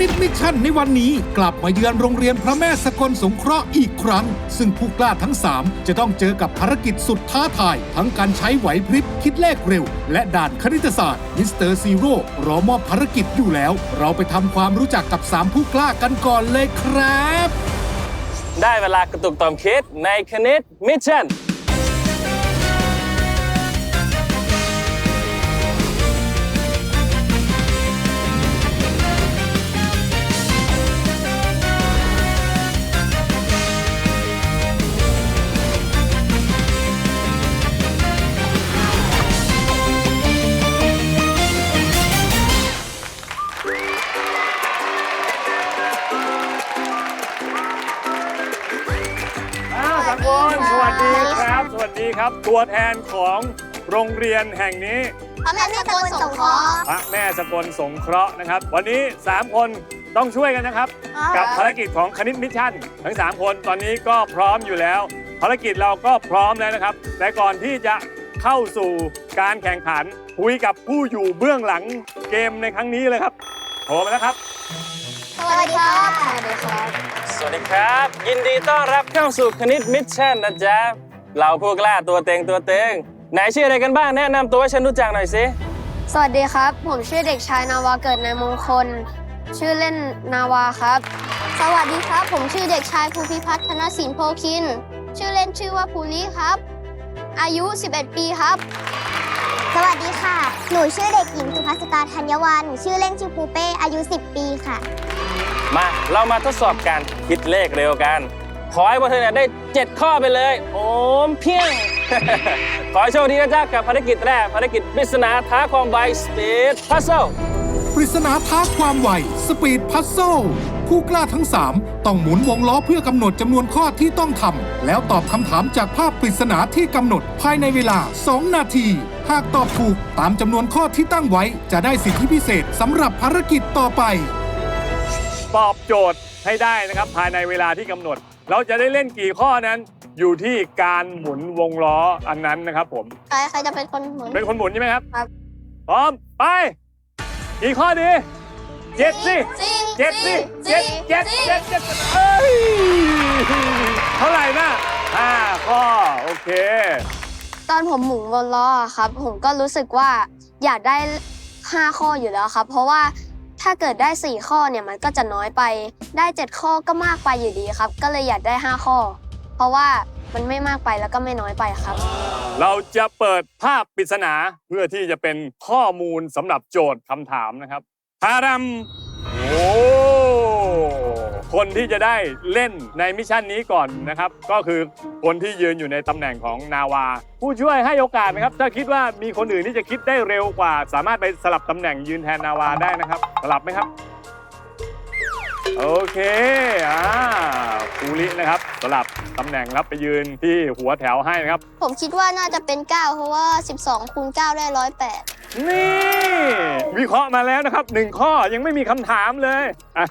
ณิตมิชชั่นในวันนี้กลับมาเยือนโรงเรียนพระแม่สกลสงเคราะห์อีกครั้ง ซึ่งผู้กล้าทั้ง 3 จะต้องเจอกับภารกิจสุดท้าทาย ทั้งการใช้ไหวพริบคิดเลขเร็ว และด่านคณิตศาสตร์มิสเตอร์ซีโร่รอมอบภารกิจอยู่แล้ว เราไปทำความรู้จักกับ 3 ผู้กล้ากันก่อนเลยครับ ได้เวลากระตุกต่อมคิดในคณิตมิชชั่น สวัสดีครับ ตัวแทนของโรงเรียนแห่งนี้ พระแม่สกลสงเคราะห์พระแม่สกลสงเคราะห์นะครับ วันนี้ 3 คนต้องช่วยกันนะครับ กับภารกิจของคณิตมิชชั่น ทั้ง 3 คนตอนนี้ก็พร้อมอยู่แล้ว ภารกิจเราก็พร้อมแล้วนะครับ แต่ก่อนที่จะเข้าสู่การแข่งขันคุยกับผู้อยู่เบื้องหลังเกมในครั้งนี้เลยครับโทรมาแล้วครับ สวัสดีครับสวัสดีครับ สวัสดีครับ ยินดีต้อนรับเข้าสู่คณิตมิชชั่นนะจ๊ะ เราผู้กล้าตัวเต็งตัวเต็งไหนชื่ออะไรกันบ้างแนะนำตัวให้ฉันรู้จักหน่อยสิ สวัสดีครับ ผมชื่อเด็กชายนาวาเกิดในมงคล ชื่อเล่นนาวาครับ สวัสดีครับ ผมชื่อเด็กชายภูพิพัฒน์ธนศิลป์โพคิน ชื่อเล่นชื่อว่าภูริครับ อายุ 11 ปีครับ สวัสดีค่ะ หนูชื่อเด็กหญิงสุภัสกาธัญวัน ชื่อเล่นชื่อปูเป้ อายุ 10 ปีค่ะ มา เรามาทดสอบการคิดเลขเร็วกัน ขอให้พวกเธอเนี่ยได้ 7 ข้อไปเลย โอมเพียง ขอให้โชคดีนะจ๊ะกับภารกิจแรกภารกิจปริศนาท้าความไวสปีดพัซเซิลปริศนาท้าความไวสปีดพัซโซผู้กล้าทั้ง 3 ต้องหมุนวงล้อเพื่อกำหนดจำนวนข้อที่ต้องทำแล้วตอบคำถามจากภาพปริศนาที่กำหนดภายในเวลา 2 นาที หากตอบถูกตามจำนวนข้อที่ตั้งไว้ จะได้สิทธิพิเศษสำหรับภารกิจต่อไป ตอบโจทย์ให้ได้นะครับ ภายในเวลาที่กำหนด เราจะได้เล่นกี่ข้อนั้น อยู่ที่การหมุนวงล้ออันนั้นนะครับผม ใครใครจะเป็นคนหมุน เป็นคนหมุนใช่ไหมครับครับ พร้อมไปกี่ข้อดีเจ็ดสิสี่เจ็ดสิเจ็ดเจ็ดเจ็ดเจ็ดเอ้ยเท่าไหร่นะห้าข้อโอเค ตอนผมหมุนวนล้ออะครับ ผมก็รู้สึกว่าอยากได้ 5 ข้ออยู่แล้วครับ เพราะว่า ถ้าเกิดได้ 4 ข้อเนี่ยมันก็จะน้อยไป ได้ 7 ข้อก็มากไปอยู่ดีครับ ก็เลยอยากได้ 5 ข้อ เพราะว่ามันไม่มากไปแล้วก็ไม่น้อยไปครับ เราจะเปิดภาพปริศนาเพื่อที่จะเป็นข้อมูลสำหรับโจทย์คำถามนะครับทารัมโอ้ คนที่จะได้เล่นในมิชชั่นนี้ก่อนนะครับ ก็คือคนที่ยืนอยู่ในตำแหน่งของนาวา ผู้ช่วยให้โอกาสนะครับ ถ้าคิดว่ามีคนอื่นที่จะคิดได้เร็วกว่า สามารถไปสลับตำแหน่งยืนแทนนาวาได้นะครับ สลับไหมครับ โอเคอ่าภูรินะครับ สลับตำแหน่งครับไปยืนที่หัวแถวให้นะครับ ผมคิดว่าน่าจะเป็น 9 เพราะว่า 12คูณ9ได้108นี่วิเคราะห์มาแล้วนะครับหนึ่งข้อยังไม่มีคำถามเลยอะ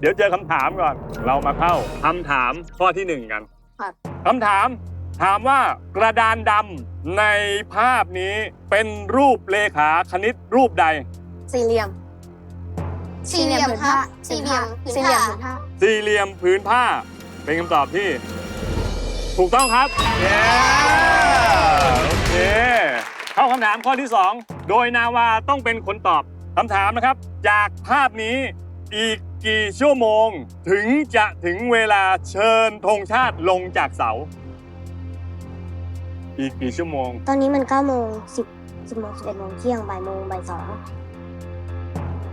เดี๋ยวเจอคำถามก่อน เรามาเข้าคำถามข้อที่หนึ่งกันครับคำถาม ถามว่ากระดานดำในภาพนี้เป็นรูปเลขาคณิตรูปใด สี่เหลี่ยม สี่เหลี่ยมครับสี่เหลี่ยมสี่เหลี่ยมผืนผ้า สี่เหลี่ยมผืนผ้า เป็นคำตอบที่ ถูกต้องครับเย้โอเคเข้าคำถามข้อที่ 2 โดยนาวาต้องเป็นคนตอบคำถามนะครับ จากภาพนี้อีก กี่ชั่วโมงถึงจะถึงเวลาเชิญธงชาติลงจากเสา อีกกี่ชั่วโมง ตอนนี้มัน9โมง10 10โมง11โมงเที่ยงบ่ายโมงบ่ายสอง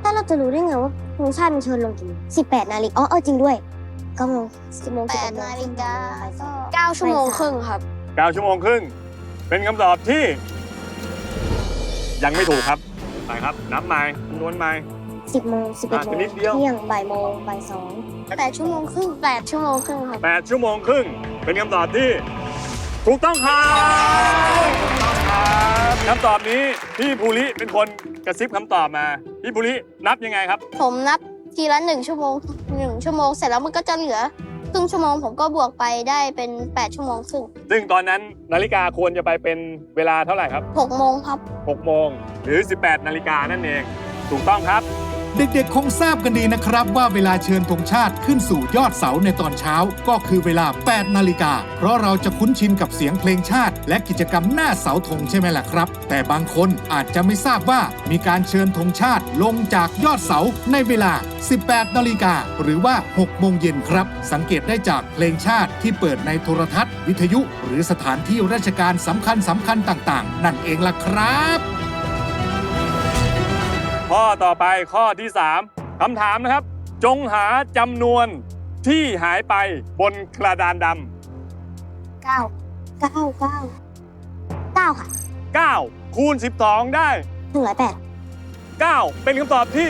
ถ้าเราจะรู้ได้ไงว่าธงชาติมันเชิญลงกี่โมง18นาฬิกาอ๋อเออจริงด้วย9โมง10โมง11โมง8นาฬิกาบ่ายสอง9ชั่วโมงครึ่งครับ 9 ชั่วโมงครึ่ง เป็นคำตอบที่ ยังไม่ถูกครับ ไปครับ นับใหม่คำนวณใหม่ 10โมง11โมอะงนิดเดียว เที่ยงบ่ายโมงบ่ายสอง8ชั่วโมงครึ่ง8ชั่วโมงครึ่งครับ 8 ชั่วโมงครึ่ง เป็นคำตอบที่ ถูกต้องครับถูกต้องครับคำตอบนี้พี่ภูริเป็นคนกระซิบคำตอบมา พี่ภูรินับยังไงครับ ผมนับทีละ1ชั่วโมง1ชั่วโมงเสร็จแล้วมันก็จะเหลือครึ่งชั่วโมงผมก็บวกไปได้เป็น8ชั่วโมงครึ่งซึ่งตอนนั้นนาฬิกาควรจะไปเป็นเวลาเท่าไหร่ครับ6โมงครับ 6 โมงหรือ 18 นาฬิกานั่นเอง ถูกต้องครับ เด็กๆ คงทราบกันดีนะครับว่าเวลาเชิญธงชาติขึ้นสู่ยอดเสาในตอนเช้า ก็คือเวลา 8 นาฬิกา เพราะเราจะคุ้นชินกับเสียงเพลงชาติ และกิจกรรมหน้าเสาธงใช่ไหมล่ะครับ แต่บางคนอาจจะไม่ทราบว่ามีการเชิญธงชาติลงจากยอดเสาในเวลา 18 นาฬิกาหรือว่า 6 โมงเย็นครับ สังเกตได้จากเพลงชาติที่เปิดในโทรทัศน์ วิทยุ หรือสถานที่ราชการสำคัญสำคัญต่าง ๆ นั่นเองล่ะครับ ข้อต่อไปข้อที่ 3คำถามนะครับ จงหาจำนวนที่หายไปบนกระดานดเก้าเก้าเก้าเก้าค่ะำ9คูณ 12 ได้หนึ่งร้อยแปด9เป็นคำตอบที่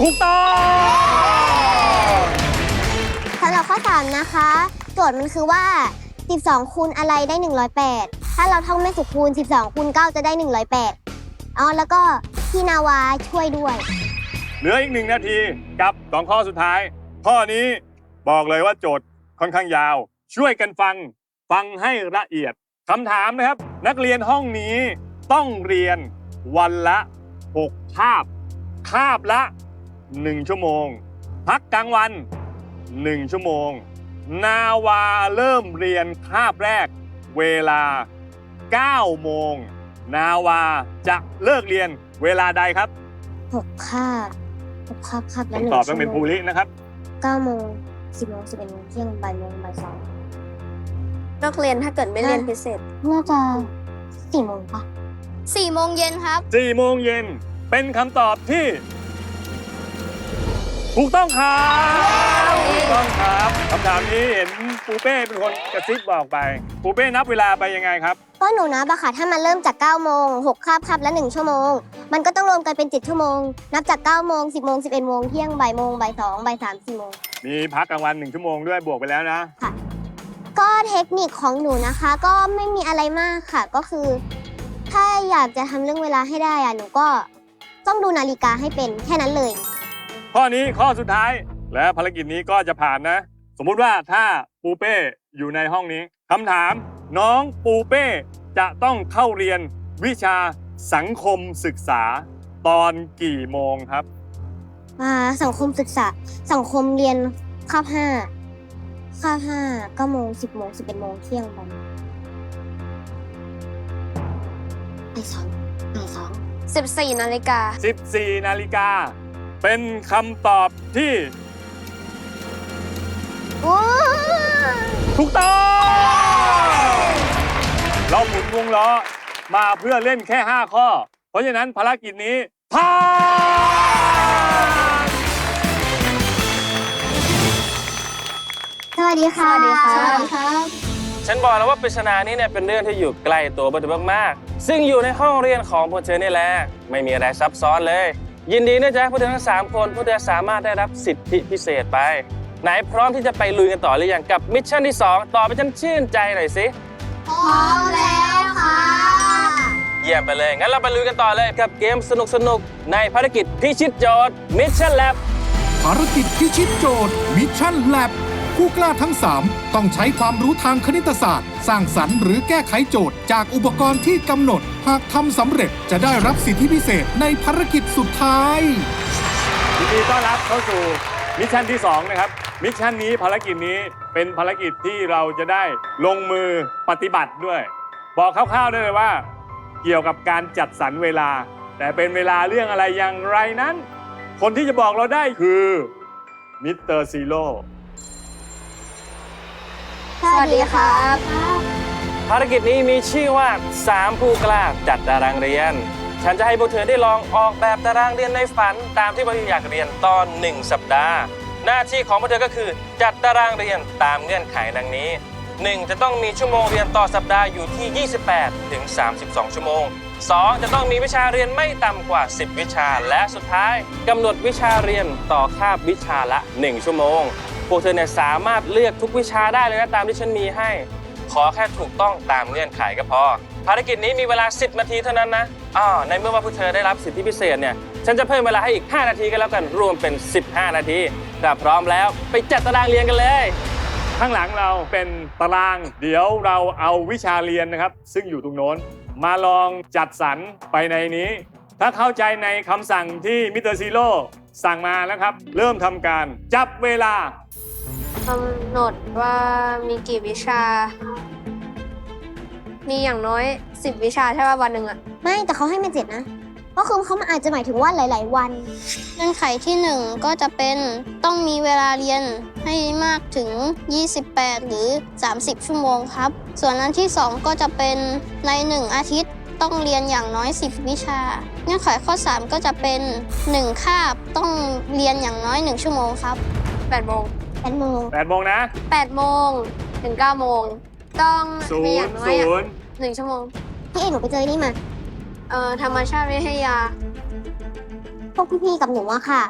ถูกต้องสำหรับข้อสามนะคะ โจทย์มันคือว่า 12 คูณอะไรได้ 108 ถ้าเราท่องแม่สุคูณ 12 คูณ 9 จะได้ 108อ๋อแล้วก็ พี่นาวาช่วยด้วย เหลืออีกหนึ่งนาทีกับสองข้อสุดท้าย ข้อนี้บอกเลยว่าโจทย์ค่อนข้างยาว ช่วยกันฟังฟังให้ละเอียดคำถามนะครับ นักเรียนห้องนี้ต้องเรียนวันละ 6 คาบ คาบละ 1 ชั่วโมง พักกลางวัน 1 ชั่วโมง นาวาเริ่มเรียนคาบแรก เวลา 9 โมง นาวาจะเลิกเรียน เวลาใดครับ6คาบ6คาบคาบละหนึ่งคำตอบต้องเป็นภูรินะครับ9โมง10โมง11โมงเที่ยงบ่ายโมงบ่ายสองเลิกเรียนถ้าเกิดไม่เรียนพิเศษน่าจะ4โมงปะสี่โมงเย็นครับ4โมงเย็นเป็นคำตอบที่ ถูกต้องครับถูกต้องครับคำถามนี้เห็นปูเป้เป็นคนกระซิบบอกไป ปูเป้นับเวลาไปยังไงครับ ก็หนูนะบะค่ะถ้ามันเริ่มจาก9โมง6คาบคาบละ1ชั่วโมง มันก็ต้องรวมกันเป็น7ชั่วโมง นับจาก9โมง10โมง11โมงเที่ยงบ่ายโมงบ่ายสองบ่ายสามสี่โมงมีพักกลางวันหนึ่งชั่วโมงด้วยบวกไปแล้วนะ ก็เทคนิคของหนูนะคะ ก็ไม่มีอะไรมากค่ะก็คือ ถ้าอยากจะทำเรื่องเวลาให้ได้อะหนูก็ต้องดูนาฬิกาให้เป็นแค่นั้นเลย ข้อนี้ข้อสุดท้าย และภารกิจนี้ก็จะผ่านนะ สมมุติว่าถ้าปูเป้อยู่ในห้องนี้คำถาม น้องปูเป้จะต้องเข้าเรียนวิชาสังคมศึกษาตอนกี่โมงครับ อ่าสังคมศึกษา สังคมเรียนคาบห้าคาบห้าเก้าโมงสิบโมงสิบเอ็ดโมงเที่ยงบ่ายบ่ายสองบ่ายสอง14นาฬิกา 14 นาฬิกา เป็นคำตอบที่โอ้ถูกต้องเราหมุนวงล้อมาเพื่อเล่นแค่ 5 ข้อ เพราะฉะนั้นภารกิจนี้ผ่านสวัสดีค่ะ สวัสดีค่ะ สวัสดีครับ ฉันบอกแล้วว่าปริศนานี้เนี่ยเป็นเรื่องที่อยู่ไกลตัวพวกเธอมากๆซึ่งอยู่ในห้องเรียนของพวกเธอนี่แหละ ไม่มีอะไรซับซ้อนเลย ยินดีนะจ๊ะพวกเธอทั้งสามคนพวกเธอสามารถได้รับสิทธิพิเศษไป ไหนพร้อมที่จะไปลุยกันต่อหรือยังกับมิชชั่นที่ 2 ต่อไปฉันชื่นใจหน่อยสิพร้อมแล้วค่ะ เยี่ยมไปเลย งั้นเราไปลุยกันต่อเลยกับเกมสนุกๆ ในภารกิจพิชิตโจทย์มิชชั่นแลบ ภารกิจพิชิตโจทย์มิชชั่นแลบ ผู้กล้าทั้ง 3 ต้องใช้ความรู้ทางคณิตศาสตร์ สร้างสรรค์หรือแก้ไขโจทย์จากอุปกรณ์ที่กำหนด หากทำสำเร็จจะได้รับสิทธิพิเศษในภารกิจสุดท้าย ยินดีต้อนรับเข้าสู่มิชชั่นที่ 2 นะครับ มิชชั่นนี้ภารกิจนี้เป็นภารกิจที่เราจะได้ลงมือปฏิบัติด้วย บอกคร่าวๆได้เลยว่า เกี่ยวกับการจัดสรรเวลา แต่เป็นเวลาเรื่องอะไรอย่างไรนั้น คนที่จะบอกเราได้คือมิสเตอร์ซีโร่ สวัสดีครับภารกิจนี้มีชื่อว่า 3 ผู้กล้าจัดตารางเรียน ฉันจะให้พวกเธอได้ลองออกแบบตารางเรียนในฝัน ตามที่พวกเธออยากเรียนตอน 1 สัปดาห์ หน้าที่ของพวกเธอก็คือ จัดตารางเรียนตามเงื่อนไขดังนี้ 1. จะต้องมีชั่วโมงเรียนต่อสัปดาห์อยู่ที่ 28 ถึง 32 ชั่วโมง 2. จะต้องมีวิชาเรียนไม่ต่ำกว่า 10 วิชา และสุดท้ายกำหนดวิชาเรียนต่อคาบวิชาละ 1 ชั่วโมง พวกเธอเนี่ยสามารถเลือกทุกวิชาได้เลยนะตามที่ฉันมีให้ ขอแค่ถูกต้องตามเงื่อนไขก็พอ ภารกิจนี้มีเวลา 10 นาทีเท่านั้นนะอ๋อในเมื่อว่าพวกเธอได้รับสิทธิพิเศษเนี่ย ฉันจะเพิ่มเวลาให้อีก 5 นาทีกันแล้วกันรวมเป็น 15 นาทีถ้าพร้อมแล้วไปจัดตารางเรียนกันเลย ข้างหลังเราเป็นตาราง เดี๋ยวเราเอาวิชาเรียนนะครับ ซึ่งอยู่ตรงโน้น มาลองจัดสรรไปในนี้ ถ้าเข้าใจในคำสั่งที่มิสเตอร์ซีโร่สั่งมาแล้วครับ เริ่มทำการจับเวลา กำหนดว่ามีกี่วิชา มีอย่างน้อย10วิชาใช่ป่ะวันหนึ่งอะไม่แต่เขาให้มาเจ็ดนะ ก็คือเขาอาจจะหมายถึงว่าหลาย ๆ วันเงื่อนไขที่1ก็จะเป็นต้องมีเวลาเรียนให้มากถึง 28 หรือ 30 ชั่วโมงครับ ส่วนอันที่2ก็จะเป็นใน1อาทิตย์ต้องเรียนอย่างน้อย 10 วิชา เงื่อนไขข้อ 3 ก็จะเป็น 1 คาบต้องเรียนอย่างน้อย 1 ชั่วโมงครับ8โมง เป็นโมง8โมงนะ8โมงถึง9โมงต้องศูมีอนย่าย์งน้อยศูอะนย์หนึ่งชั่วโมง พี่เอกหนูไปเจอนี่มาเอ่อธรรมชาติวิทยา พวกพี่ๆกับหนูอะค่ะ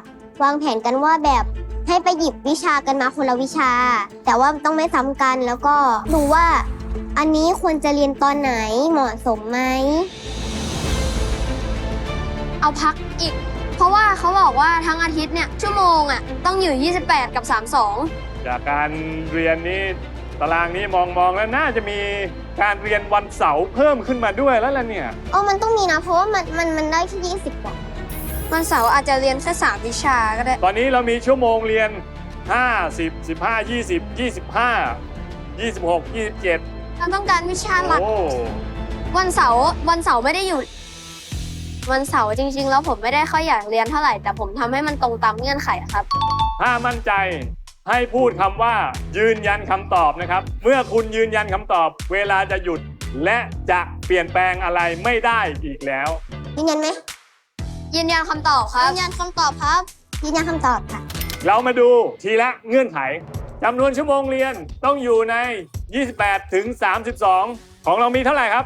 วางแผนกันว่าแบบให้ไปหยิบวิชากันมาคนละวิชา แต่ว่าต้องไม่ซ้ำกันแล้วก็ดูว่า อันนี้ควรจะเรียนตอนไหนเหมาะสมไหมเอาพักอีก เพราะว่าเขาบอกว่าทั้งอาทิตย์เนี่ยชั่วโมงอะต้องอยู่ 28 กับ 32 จากการเรียนนี้ตารางนี้มองมองแล้วน่าจะมีการเรียนวันเสาร์เพิ่มขึ้นมาด้วยแล้วล่ะเนี่ยเออมันต้องมีนะเพราะว่ามันมันมันได้แค่ยี่สิบกว่าวันเสาร์อาจจะเรียนแค่3วิชาก็ได้ ตอนนี้เรามีชั่วโมงเรียน 50 15 20 25 26 27เราต้องการวิชาหลักโอ้วันเสาร์วันเสาร์ไม่ได้หยุด วันเสาร์จริง ๆ แล้วผมไม่ได้ค่อยอยากเรียนเท่าไหร่ แต่ผมทำให้มันตรงตามเงื่อนไขอะครับ ถ้ามั่นใจให้พูดคำว่า ยืนยันคำตอบนะครับ เมื่อคุณยืนยันคำตอบ เวลาจะหยุด และจะเปลี่ยนแปลงอะไรไม่ได้อีกแล้ว ยืนยันไหมยืนยันคำตอบครับยืนยันคำตอบครับ ยืนยันคำตอบค่ะ เรามาดูทีละเงื่อนไขจำนวนชั่วโมงเรียนต้องอยู่ใน 28 ถึง 32 ของเรามีเท่าไหร่ครับ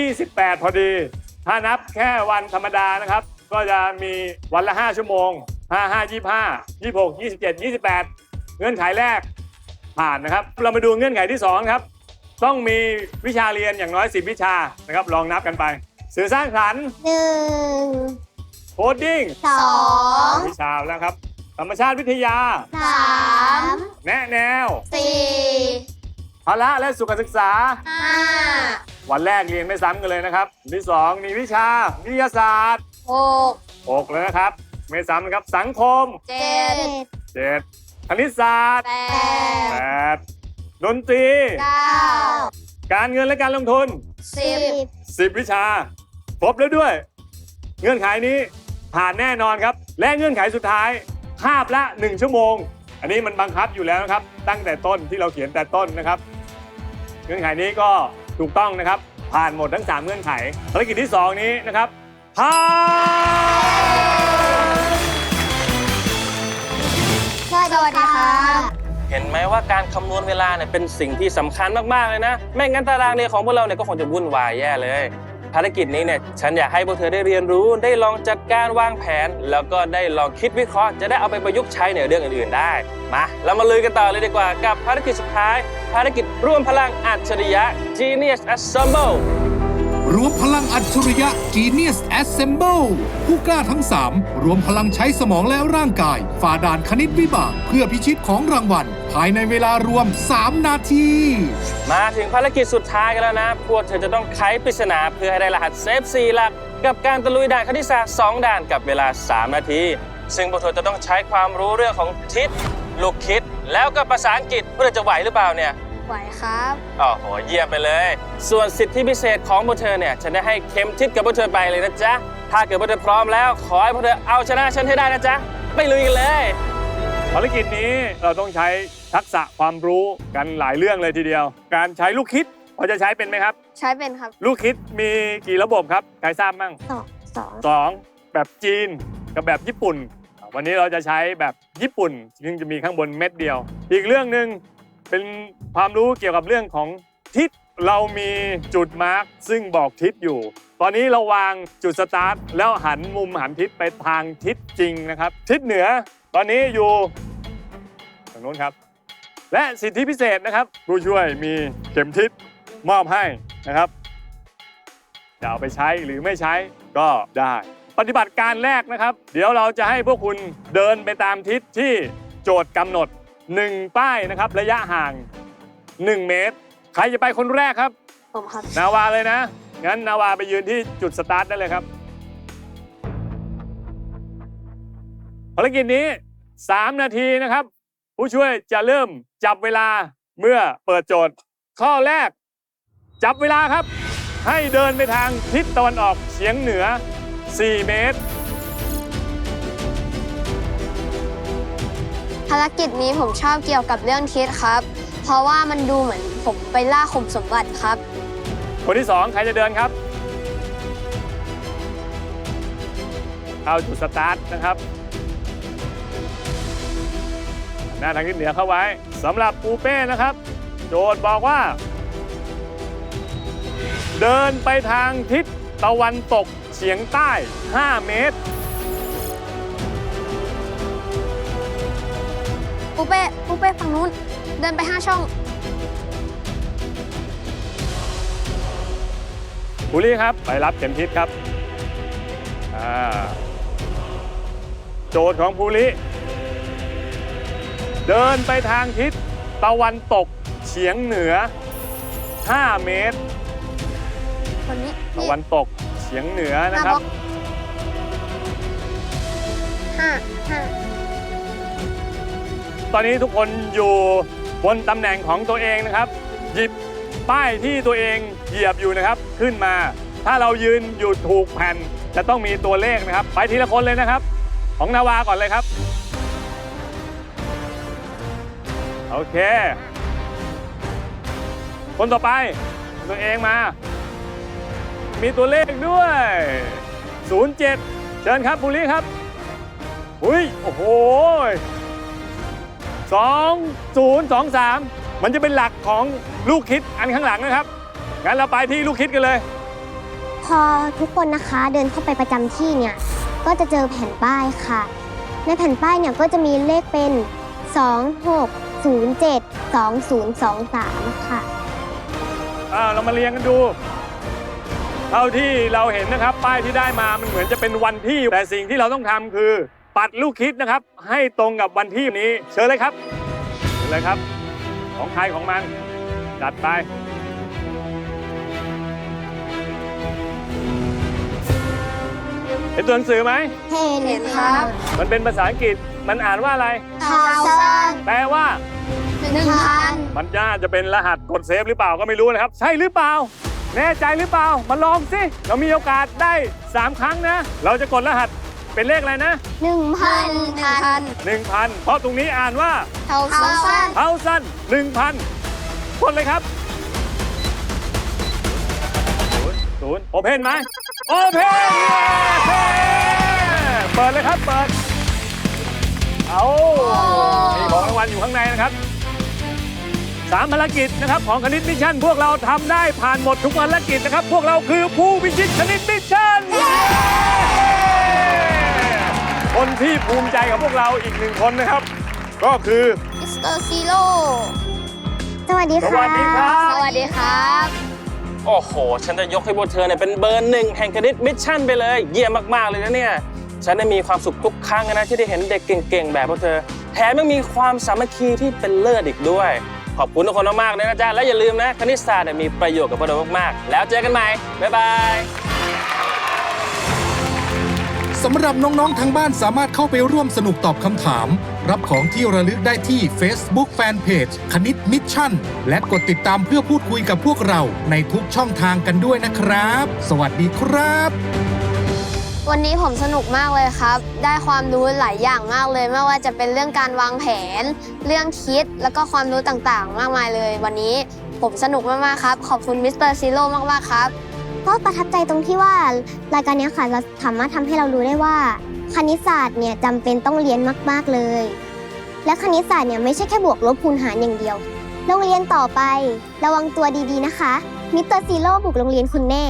28 28 พอดี ถ้านับแค่วันธรรมดานะครับ ก็จะมีวันละ 5 ชั่วโมง 5 5 25 26 27 28 เงื่อนไขแรกผ่านนะครับ เรามาดูเงื่อนไขที่ 2 ครับ ต้องมีวิชาเรียนอย่างน้อย 10 วิชานะครับ ลองนับกันไป สื่อสร้างสรรค์หนึ่งโคดดิ้งสองวิชาแล้วครับ ธรรมชาติวิทยา สามแนะแนวสี่พละและสุขศึกษาห้า วันแรกเรียนไม่ซ้ำกันเลยนะครับวันที่2มีวิชาวิทยาศาสตร์หก6เลยนะครับ ไม่ซ้ำนะครับ สังคมเจ็ดเจ็ด7คณิตศาสตร์แปด8ดนตรี เก้าการเงินและการลงทุน สิบสิบ10วิชาครบแล้วด้วย เงื่อนไขนี้ผ่านแน่นอนครับ และเงื่อนไขสุดท้ายคาบละ 1 ชั่วโมง อันนี้มันบังคับอยู่แล้วนะครับ ตั้งแต่ต้นที่เราเขียนแต่ต้นนะครับ เงื่อนไขนี้ก็ ถูกต้องนะครับ ผ่านหมดทั้ง 3 เงื่อนไขภารกิจที่ 2 นี้นะครับผ่านสวัสดีค่ะเห็นไหมว่าการคำนวณเวลาเนี่ยเป็นสิ่งที่สำคัญมาก ๆ เลยนะ ไม่งั้นตารางเรียนของพวกเราเนี่ยก็คงจะวุ่นวายแย่เลย ภารกิจนี้เนี่ยฉันอยากให้พวกเธอได้เรียนรู้ ได้ลองจัดการวางแผน แล้วก็ได้ลองคิดวิเคราะห์จะได้เอาไปประยุกต์ใช้ในเรื่องอื่นๆได้มาเรามาลุยกันต่อเลยดีกว่ากับภารกิจสุดท้าย ภารกิจร่วมพลังอัจฉริยะ Genius Assemble รวมพลังอัจฉริยะ Genius Assemble ผู้กล้าทั้ง 3 รวมพลังใช้สมองและร่างกาย ฝ่าด่านคณิตวิบาก เพื่อพิชิตของรางวัล ภายในเวลารวม 3 นาที มาถึงภารกิจสุดท้ายกันแล้วนะ พวกเธอจะต้องไขปริศนาเพื่อให้ได้รหัสเซฟ4หลัก กับการตะลุยด่านคณิตศาสตร์2ด่านกับเวลา 3 นาที ซึ่งพวกเธอจะต้องใช้ความรู้เรื่องของทิศลูกคิด แล้วก็ภาษาอังกฤษเพื่อจะไหวหรือเปล่าเนี่ย ไหวครับ โอ้โห เยี่ยมไปเลย ส่วนสิทธิพิเศษของพวกเธอเนี่ย ฉันได้ให้เข็มทิศกับพวกเธอไปเลยนะจ๊ะ ถ้าเกิดพวกเธอพร้อมแล้ว ขอให้พวกเธอเอาชนะฉันให้ได้นะจ๊ะ ไปลุยกันเลย ภารกิจนี้เราต้องใช้ทักษะความรู้กันหลายเรื่องเลยทีเดียว การใช้ลูกคิดพอจะใช้เป็นไหมครับ ใช้เป็นครับลูกคิดมีกี่ระบบครับใครทราบมั่ง สองสองสองแบบจีนกับแบบญี่ปุ่น วันนี้เราจะใช้แบบญี่ปุ่นซึ่งจะมีข้างบนเม็ดเดียว อีกเรื่องหนึ่ง เป็นความรู้เกี่ยวกับเรื่องของทิศเรามีจุดมาร์กซึ่งบอกทิศอยู่ ตอนนี้เราวางจุดสตาร์ทแล้วหันมุมหันทิศไปทางทิศจริงนะครับ ทิศเหนือ ตอนนี้อยู่ทางโน้นครับ และสิทธิพิเศษนะครับ ผู้ช่วยมีเข็มทิศมอบให้นะครับจะเอาไปใช้หรือไม่ใช้ก็ได้ ปฏิบัติการแรกนะครับ เดี๋ยวเราจะให้พวกคุณเดินไปตามทิศที่โจทย์กำหนด 1 ป้ายนะครับ ระยะห่าง 1 เมตร ใครจะไปคนแรกครับ ผมครับ นาวาเลยนะ งั้นนาวาไปยืนที่จุดสตาร์ทได้เลยครับ ภารกิจนี้ 3 นาทีนะครับ ผู้ช่วยจะเริ่มจับเวลาเมื่อเปิดโจทย์ ข้อแรก จับเวลาครับ ให้เดินไปทางทิศตะวันออกเฉียงเหนือ 4 เมตรารกิจนี้ผมชอบเกี่ยวกับเรื่องทิศครับ เพราะว่ามันดูเหมือนผมไปล่าขุมสมบัติครับ คนที่สองใครจะเดินครับเข้าจุดสตาร์ทนะครับหน้าทางทิศเหนือเข้าไว้สำหรับปูเป้นะครับ โจทย์บอกว่า เดินไปทางทิศตะวันตกเฉียงใต้ 5 เมตร ปูเป้ปูเป้ฝั่งนู้น เดินไป5ช่องภูริครับ ไปรับเข็มทิศครับอ่าโจทย์ของภูริเดินไปทางทิศตะวันตกเฉียงเหนือ 5 เมตร คนนี้ตะวันตกเฉียงเหนือหนะน้าครับอบล็อกห้าห้า ตอนนี้ทุกคนอยู่บนตำแหน่งของตัวเองนะครับ หยิบป้ายที่ตัวเองเหยียบอยู่นะครับขึ้นมา ถ้าเรายืนอยู่ถูกแผ่นจะต้องมีตัวเลขนะครับ ไปทีละคนเลยนะครับ ของนาวาก่อนเลยครับ โอเค คนต่อไปตัวเองมา มีตัวเลขด้วย 07 เชิญครับบุรีครับ อุ้ย โอ้โห สองศูนย์สองสามมันจะเป็นหลักของลูกคิดอันข้างหลังนะครับ งั้นเราไปที่ลูกคิดกันเลย พอทุกคนนะคะเดินเข้าไปประจำที่เนี่ย ก็จะเจอแผ่นป้ายค่ะ ในแผ่นป้ายเนี่ยก็จะมีเลขเป็น 2 6 0 7 2 0 2 3 ค่ะ อ่าเรามาเรียงกันดู เท่าที่เราเห็นนะครับ ป้ายที่ได้มามันเหมือนจะเป็นวันที่ แต่สิ่งที่เราต้องทำคือ ปัดลูกคิดนะครับ ให้ตรงกับวันที่นี้ เชิญเลยครับเชิญเลยครับ ของใครของมัน จัดไป เห็นตัวหนังสือไหม เห็นเห็นครับมันเป็นภาษาอังกฤษ มันอ่านว่าอะไรทาวซันแปลว่า หนึ่งพันมันน่าจะเป็นรหัสกดเซฟหรือเปล่าก็ไม่รู้นะครับ ใช่หรือเปล่า แน่ใจหรือเปล่า มาลองสิ เรามีโอกาสได้ 3 ครั้งนะ เราจะกดรหัส เป็นเลขอะไรนะ หนึ่งพันพัน1,000 เพราะตรงนี้อ่านว่า เท่าสั้นเท่าสั้น1,000กดเลยครับศูนย์ศูนย์โอเพนไหมโอเพนเปิดเลยครับ เปิด เอามีของรางวัลอยู่ข้างในนะครับสามภารกิจนะครับ ของคณิตมิชชั่น พวกเราทำได้ผ่านหมดทุกภารกิจนะครับ พวกเราคือผู้พิชิตคณิตมิชชั่น คนที่ภูมิใจกับพวกเราอีกหนึ่งคนนะครับ ก็คือ มิสเตอร์ซีโร่สวัสดีสค่ะวัสดีครับ สวัสดีครับ โอ้โห ฉันจะยกให้พวกเธอเนี่ยเป็นเบอร์หนึ่งแห่งคณิตมิชชั่นไปเลย เยี่ยมมาก ๆ เลยนะเนี่ย ฉันได้มีความสุขทุกครั้งนะที่ได้เห็นเด็กเก่ง ๆ แบบพวกเธอ แถมยังมีความสามัคคีที่เป็นเลิศอีกด้วย ขอบคุณทุกคนมากๆเลยนะจ๊ะ และอย่าลืมนะ คณิตศาสตร์เนี่ยมีประโยชน์กับพวกเรามากๆ แล้วเจอกันใหม่ บ๊ายบาย สำหรับน้อง ๆ ทางบ้านสามารถเข้าไปร่วมสนุกตอบคำถาม รับของที่ระลึกได้ที่ Facebook Fanpage คณิตมิชชั่น และกดติดตามเพื่อพูดคุยกับพวกเราในทุกช่องทางกันด้วยนะครับ สวัสดีครับ วันนี้ผมสนุกมากเลยครับ ได้ความรู้หลายอย่างมากเลย ไม่ว่าจะเป็นเรื่องการวางแผน เรื่องคิด แล้วก็ความรู้ต่างๆ มากมายเลย วันนี้ผมสนุกมากๆครับ ขอบคุณมิสเตอร์ซีโร่มากๆครับ ก็ประทับใจตรงที่ว่ารายการนี้ค่ะเราสามารถทำให้เรารู้ได้ว่า คณิตศาสตร์เนี่ยจำเป็นต้องเรียนมาก ๆเลย และคณิตศาสตร์เนี่ยไม่ใช่แค่บวกลบคูณหารอย่างเดียว โรงเรียนต่อไป ระวังตัวดีๆนะคะมิสเตอร์ซีโร่บุกโรงเรียนคุณแน่